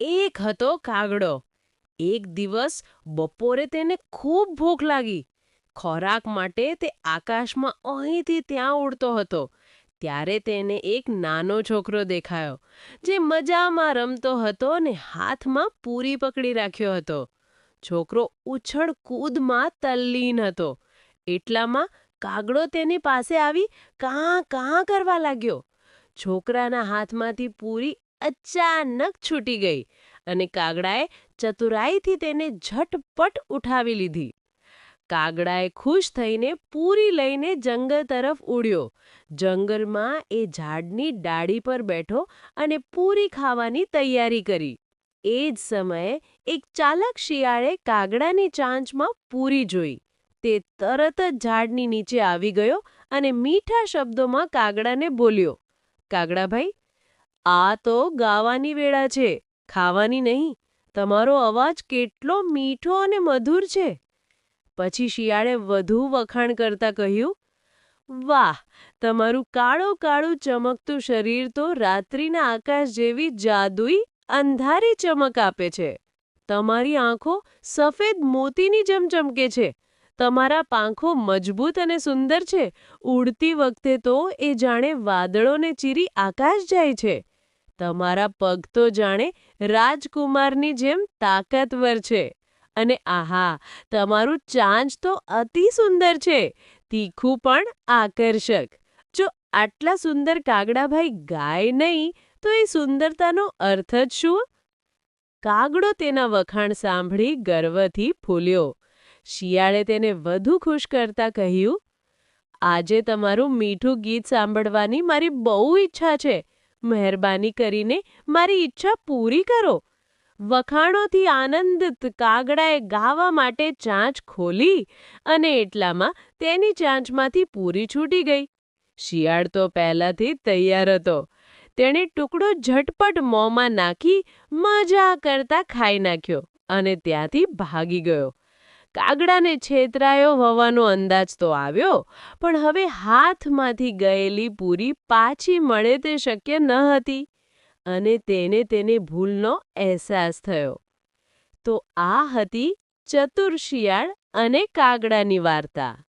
એક હતો કાગડો. એક દિવસ બપોરે તેને ખૂબ ભૂખ લાગી. ખોરાક માટે તે આકાશમાં અહીંથી ત્યાં ઉડતો હતો. ત્યારે તેને એક નાનો છોકરો દેખાયો, જે મજામાં રમતો હતો ને હાથમાં પૂરી પકડી રાખ્યો હતો. છોકરો ઉછળ કૂદમાં તલ્લીન હતો. એટલામાં કાગડો તેની પાસે આવી કાં કાં કરવા લાગ્યો. છોકરાના હાથમાંથી પૂરી અચાનક છૂટી ગઈ અને કાગડાએ ચતુરાઈથી તેને ઝટપટ ઉઠાવી લીધી. કાગડાએ ખુશ થઈને પૂરી લઈને જંગલ તરફ ઉડ્યો. જંગલમાં એ ઝાડની ડાળી પર બેઠો અને પૂરી ખાવાની તૈયારી કરી. એ જ સમયે એક ચાલક શિયાળે કાગડાની ચાંચમાં પૂરી જોઈ. તે તરત જ ઝાડની નીચે આવી ગયો અને મીઠા શબ્દોમાં કાગડાને બોલ્યો, કાગડાભાઈ આ તો ગાવાની વેળા છે, ખાવાની નહીં, તમારો અવાજ કેટલો મીઠો અને મધુર છે. પછી શિયાળે વધુ વખાણ કરતા કહ્યું, વાહ, તમારું કાળું કાળું ચમકતું શરીર તો રાત્રિના આકાશ જેવી જાદુઈ અંધારી ચમક આપે છે. તમારી આંખો સફેદ મોતીની જેમ ચમકે છે. તમારા પાંખો મજબૂત અને સુંદર છે. ઉડતી વખતે તો એ જાણે વાદળોને ચીરી આકાશ જાય છે. તમારા પગ તો જાણે રાજકુમારની જેમ તાકાતવર છે. અને આહા, તમારું ચાંચ તો અતિ સુંદર છે. તીખું પણ આકર્ષક. જો આટલા સુંદર કાગડાભાઈ ગાય નહીં, તો એ સુંદરતાનો અર્થ જ શું? કાગડો તેના વખાણ સાંભળી ગર્વથી ફૂલ્યો. શિયાળે તેને વધુ ખુશ કરતા કહ્યું, આજે તમારું મીઠું ગીત સાંભળવાની મારી બહુ ઈચ્છા છે. મહેરબાની કરીને મારી ઈચ્છા પૂરી કરો. વખાણોથી આનંદિત કાગડાએ ગાવા માટે ચાંચ ખોલી અને એટલામાં તેની ચાંચમાંથી પૂરી છૂટી ગઈ. શિયાળ તો પહેલાથી તૈયાર હતો. તેણે ટુકડો ઝટપટ મોંમાં નાખી મજા કરતા ખાઈ નાખ્યો અને ત્યાંથી ભાગી ગયો. કાગડાને છેતરાયો હોવાનો અંદાજ તો આવ્યો, પણ હવે હાથમાંથી ગયેલી પૂરી પાછી મળે તે શક્ય ન હતી અને તેને તેને ભૂલનો અહેસાસ થયો. તો આ હતી ચતુર શિયાળ અને કાગડાની વાર્તા.